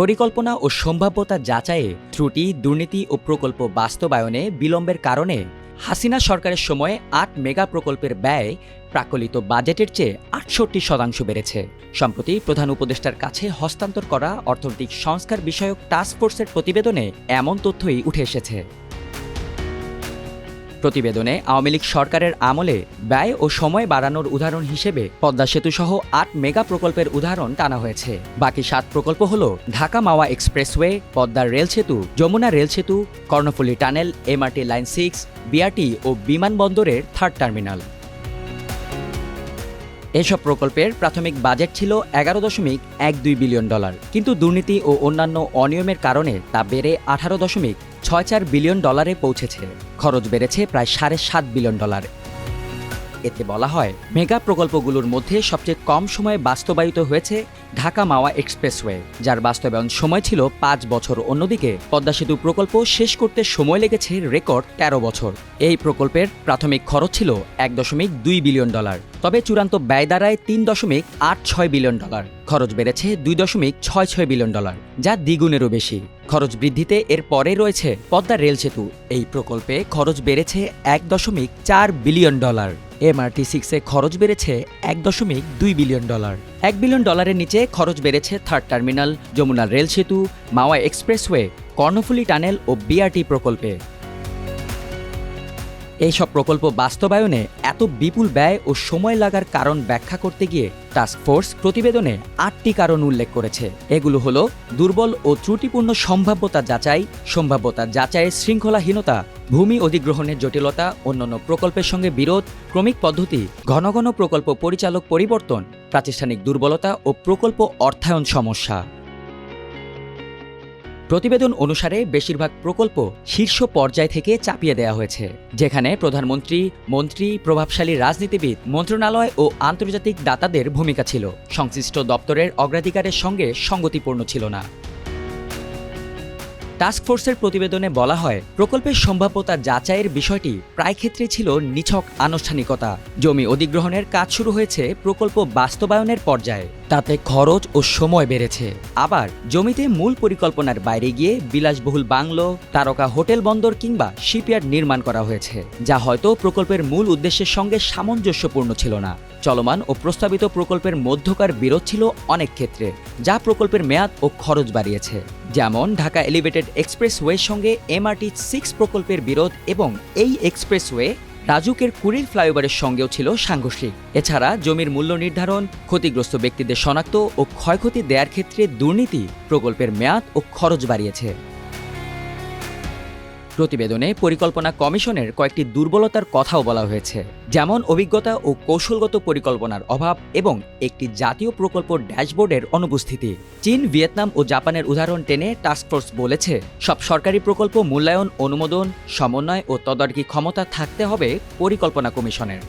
পরিকল্পনা ও সম্ভাব্যতা যাচাইয়ে ত্রুটি, দুর্নীতি ও প্রকল্প বাস্তবায়নে বিলম্বের কারণে হাসিনা সরকারের সময়ে আট মেগা প্রকল্পের ব্যয় প্রাকলিত বাজেটের চেয়ে আটষট্টি শতাংশ বেড়েছে। সম্প্রতি প্রধান উপদেষ্টার কাছে হস্তান্তর করা অর্থনৈতিক সংস্কার বিষয়ক টাস্কফোর্সের প্রতিবেদনে এমন তথ্যই উঠে এসেছে। প্রতিবেদনে আওয়ামী লীগ সরকারের আমলে ব্যয় ও সময় বাড়ানোর উদাহরণ হিসেবে পদ্মা সেতু সহ আট মেগা প্রকল্পের উদাহরণ টানা হয়েছে। বাকি সাত প্রকল্প হল ঢাকা মাওয়া এক্সপ্রেসওয়ে পদ্মার রেল সেতু, যমুনা রেল সেতু, Karnaphuli tunnel, MRT line six, BRT ও বিমানবন্দরের থার্ড টার্মিনাল। এসব প্রকল্পের প্রাথমিক বাজেট ছিল এগারো দশমিক এক দুই বিলিয়ন ডলার। কিন্তু দুর্নীতি ও অন্যান্য অনিয়মের কারণে তা বেড়ে আঠারো দশমিক ছয় চার বিলিয়ন ডলারে পৌঁছেছে। খরচ বেড়েছে প্রায় সাড়ে সাত বিলিয়ন ডলার। এতে বলা হয়, মেগা প্রকল্পগুলোর মধ্যে সবচেয়ে কম সময়ে বাস্তবায়িত হয়েছে ঢাকা মাওয়া এক্সপ্রেসওয়ে, যার বাস্তবায়ন সময় ছিল পাঁচ বছর। অন্যদিকে, পদ্মা সেতু প্রকল্প শেষ করতে সময় লেগেছে রেকর্ড তেরো বছর। এই প্রকল্পের প্রাথমিক খরচ ছিল এক দশমিক দুই বিলিয়ন ডলার। তবে চূড়ান্ত ব্যয় দাঁড়ায় তিন দশমিক আট ছয় বিলিয়ন ডলার। খরচ বেড়েছে দুই দশমিক ছয় ছয় বিলিয়ন ডলার, যা দ্বিগুণেরও বেশি। খরচ বৃদ্ধিতে এর পরে রয়েছে পদ্মা রেল সেতু। এই প্রকল্পে খরচ বেড়েছে এক দশমিক চার বিলিয়ন ডলার। এমআরটি সিক্সে খরচ বেড়েছে এক দশমিক দুই বিলিয়ন ডলার। এক বিলিয়ন ডলারের নিচে খরচ বেড়েছে থার্ড টার্মিনাল, যমুনা রেল সেতু, মাওয়া এক্সপ্রেসওয়ে, কর্ণফুলি টানেল ও বিআরটি প্রকল্পে। এইসব প্রকল্প বাস্তবায়নে এত বিপুল ব্যয় ও সময় লাগার কারণ ব্যাখ্যা করতে গিয়ে টাস্কফোর্স প্রতিবেদনে আটটি কারণ উল্লেখ করেছে। এগুলো হলো দুর্বল ও ত্রুটিপূর্ণ সম্ভাব্যতা যাচাই, সম্ভাব্যতা যাচাইয়ের শৃঙ্খলাহীনতা, ভূমি অধিগ্রহণের জটিলতা, অন্যান্য প্রকল্পের সঙ্গে বিরোধ, ক্রমিক পদ্ধতি, ঘন ঘন প্রকল্প পরিচালক পরিবর্তন, প্রাতিষ্ঠানিক দুর্বলতা ও প্রকল্প অর্থায়ন সমস্যা। প্রতিবেদন অনুসারে বেশিরভাগ প্রকল্প শীর্ষ পর্যায় থেকে চাপিয়ে দেওয়া হয়েছে, যেখানে প্রধানমন্ত্রী, মন্ত্রী, প্রভাবশালী রাজনীতিবিদ, মন্ত্রণালয় ও আন্তর্জাতিক দাতাদের ভূমিকা ছিল। সংশ্লিষ্ট দপ্তরের অগ্রাধিকারের সঙ্গে সঙ্গতিপূর্ণ ছিল না। টাস্কফোর্সের প্রতিবেদনে বলা হয়, প্রকল্পের সম্ভাব্যতা যাচাইয়ের বিষয়টি প্রায় ক্ষেত্রে ছিল নিছক আনুষ্ঠানিকতা। জমি অধিগ্রহণের কাজ শুরু হয়েছে প্রকল্প বাস্তবায়নের পর্যায়ে। তাতে খরচ ও সময় বেড়েছে। আবার, জমিতে মূল পরিকল্পনার বাইরে গিয়ে বিলাসবহুল বাংলো, তারকা হোটেল বন্দর কিংবা শিপইয়ার্ড নির্মাণ করা হয়েছে, যা হয়তো প্রকল্পের মূল উদ্দেশ্যের সঙ্গে সামঞ্জস্যপূর্ণ ছিল না। চলমান ও প্রস্তাবিত প্রকল্পের মধ্যকার বিরোধ ছিল অনেক ক্ষেত্রে, যা প্রকল্পের মেয়াদ ও খরচ বাড়িয়েছে। যেমন ঢাকা এলিভেটেড এক্সপ্রেসওয়ের সঙ্গে এমআরটি সিক্স প্রকল্পের বিরোধ এবং এই এক্সপ্রেসওয়ে রাজুকের কুড়ির ফ্লাইওভারের সঙ্গেও ছিল সাংঘর্ষিক। এছাড়া জমির মূল্য নির্ধারণ, ক্ষতিগ্রস্ত ব্যক্তিদের শনাক্ত ও ক্ষয়ক্ষতি দেওয়ার ক্ষেত্রে দুর্নীতি প্রকল্পের মেয়াদ ও খরচ বাড়িয়েছে। প্রতিবেদনে পরিকল্পনা কমিশনের কয়েকটি দুর্বলতার কথাও বলা হয়েছে, যেমন অভিজ্ঞতা ও কৌশলগত পরিকল্পনার অভাব এবং একটি জাতীয় প্রকল্প ড্যাশবোর্ডের অনুপস্থিতি। চীন, ভিয়েতনাম ও জাপানের উদাহরণ টেনে টাস্কফোর্স বলেছে, সব সরকারি প্রকল্প মূল্যায়ন, অনুমোদন, সমন্বয় ও তদারকি ক্ষমতা থাকতে হবে পরিকল্পনা কমিশনের।